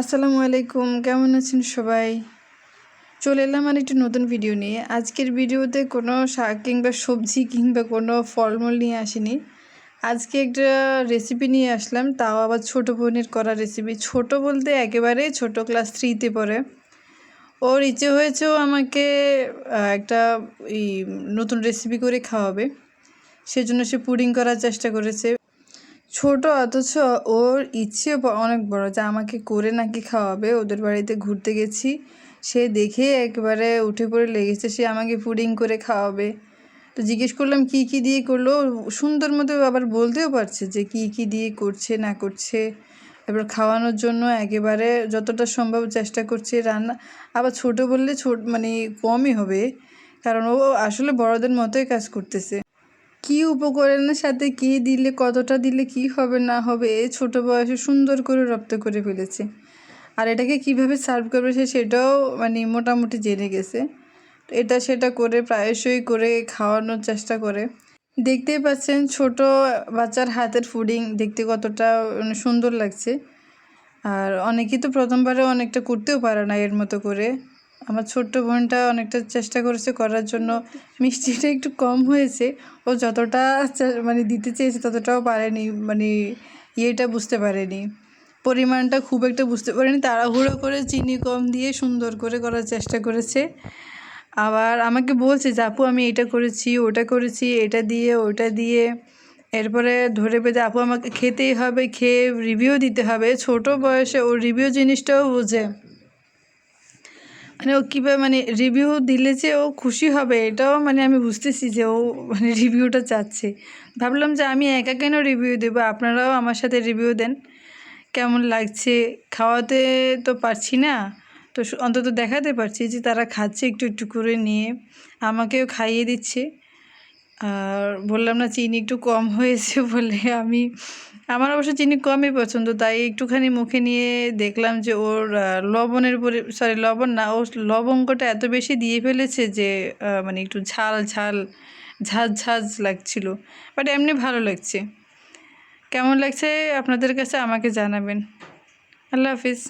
আসসালামু আলাইকুম, কেমন আছেন সবাই? চলে এলাম আর একটি নতুন ভিডিও নিয়ে। আজকের ভিডিওতে কোনো শাক কিংবা সবজি কিংবা কোনো ফলমূল নিয়ে আসিনি। আজকে একটা রেসিপি নিয়ে আসলাম, তাও আবার ছোটো বোনের করা রেসিপি ছোট বলতে একেবারে ছোট ক্লাস থ্রিতে পড়ে। ওর ইচ্ছে হয়েছেও আমাকে একটা এই নতুন রেসিপি করে খাওয়াবে। সেজন্য সে পুডিং করার চেষ্টা করেছে। ছোট অথচ ওর ইচ্ছে অনেক বড় যে আমাকে করে নাকি খাওয়াবে। ওদের বাড়িতে ঘুরতে গেছি। সে দেখে একবারে উঠে পড়ে লেগেছে, সে আমাকে পুডিং করে খাওয়াবে। তো জিজ্ঞেস করলাম, কি কি দিয়ে করল? সুন্দর মতো আবার বলতেও পারছে যে কি কি দিয়ে করছে, না করছে। এবার খাওয়ানোর জন্য একেবারে যতটা সম্ভব চেষ্টা করছে রান্না। আবার ছোট বললে ছোট মানে কমই হবে। কারণ ও আসলে বড়দের মতোই কাজ করতেছে। কি উপকরণের সাথে কি দিলে, কতটা দিলে কি হবে, না হবে এই ছোট বয়সে সুন্দর করে রপ্ত করে ফেলেছে। আর এটাকে কীভাবে সার্ভ করবে সে, সেটাও মানে মোটামুটি জেনে গেছে। এটা সেটা করে প্রায়শই করে খাওয়ানোর চেষ্টা করে। দেখতেই পাচ্ছেন ছোট বাচ্চার হাতের ফুডিং দেখতে কতটা মানে সুন্দর লাগছে। আর অনেকেই তো প্রথমবারে অনেকটা করতেও পারে না এর মতো করে। আমার ছোট্ট বোনটা অনেকটা চেষ্টা করেছে করার জন্য। মিষ্টিটা একটু কম হয়েছে। ও যতটা মানে দিতে চেয়েছে ততটাও পারেনি মানে ইয়েটা বুঝতে পারেনি। পরিমাণটা খুব একটা বুঝতে পারেনি। তাড়াহুড়ো করে চিনি কম দিয়ে সুন্দর করে করার চেষ্টা করেছে। আবার আমাকে বলছে আপু, আমি এটা করেছি, ওটা করেছি, এটা দিয়ে, ওটা দিয়ে। এরপরে ধরে পেতে আপু, আমাকে খেতেই হবে, খেয়ে রিভিউ দিতে হবে। ছোট বয়সে ও রিভিউ জিনিসটাও বোঝে। মানে ও কীভাবে মানে রিভিউ দিলে যে ও খুশি হবে, এটাও মানে আমি বুঝতেছি যে ও মানে রিভিউটা চাচ্ছে। ভাবলাম যে আমি একা কেন রিভিউ দেবো? আপনারাও আমার সাথে রিভিউ দেন। কেমন লাগছে? খাওয়াতে তো পারছি না। তো অন্তত দেখাতে পারছি যে তারা খাচ্ছে একটু একটু করে নিয়ে। আমাকেও খাইয়ে দিচ্ছে। আর বললাম না, চিনি একটু কম হয়েছে বলে আমি আমার অবশ্য চিনি কমই পছন্দ, তাই একটুখানি মুখে নিয়ে দেখলাম যে ওর লবণের পরি সরি লবণ না, ওর লবঙ্গটা এত বেশি দিয়ে ফেলেছে যে মানে একটু ঝাল ঝাল ঝাঁঝ ঝাঁঝ লাগছিল। বাট এমনি ভালো লাগছে। কেমন লাগছে? আপনাদের কাছে আমাকে জানাবেন। আল্লাহ হাফিজ।